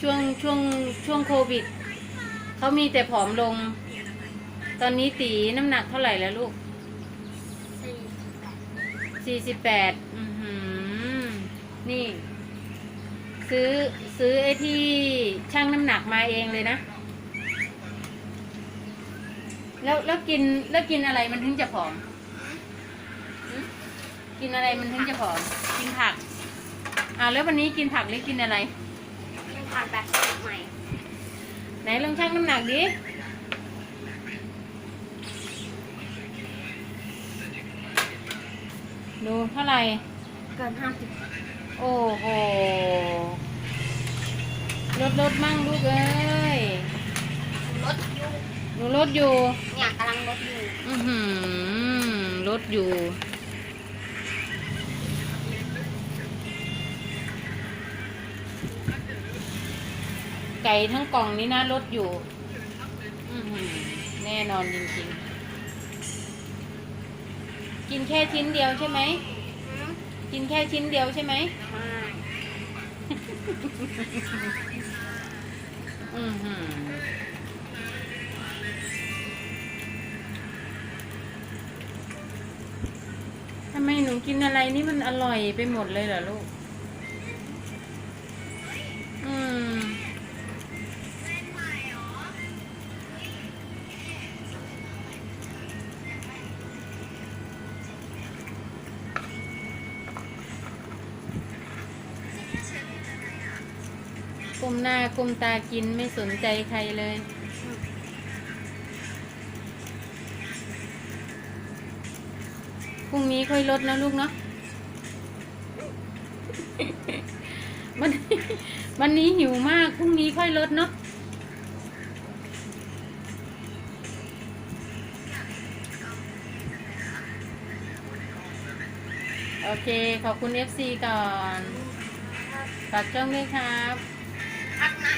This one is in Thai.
ช่วงช่วงช่วงโควิดเขามีแต่ผอมลง ตอนนี้ตีน้ำหนักเท่าไหร่แล้วลูกสี่สิบแปดสี่สิบแปดอือหือนี่ ซื้อซื้อไอ้ที่ชั่งน้ำหนักมาเองเลยนะ แล้วแล้วกินแล้วกินอะไรมันถึงจะผอม กินอะไรมันถึงจะผอม กินผัก อ่าแล้ววันนี้กินผักหรือกินอะไร ผ่านแบบสูตรใหม่ ไหนลองชั่งน้ำหนักดิดูเท่าไหร่เกินห้าสิบโอ้โหลดลดมั่งลูกเอ้ยลดอยู่หนูลดอยู่ เนี่ยกำลังลดอยู่ อือหือลดอยู่ ไก่ทั้งกล่องนี้นะลดอยู่แน่นอนจริงๆ กินแค่ชิ้นเดียวใช่ไหม กินแค่ชิ้นเดียวใช่ไหมไม่อือหือทำไมหนูกินอะไรนี่มันอร่อยไปหมดเลยเหรอลูก อืม ก้มหน้าก้มตากินไม่สนใจใครเลย พรุ่งนี้ค่อยลดนะลูกเนาะ วันนี้วันนี้หิวมาก พรุ่งนี้ค่อยลดเนาะโอเค ขอบคุณ FC ก่อน ฝากช่องด้วยครับพักนาอีสานเยี่ยมโอเคครับ Thank you.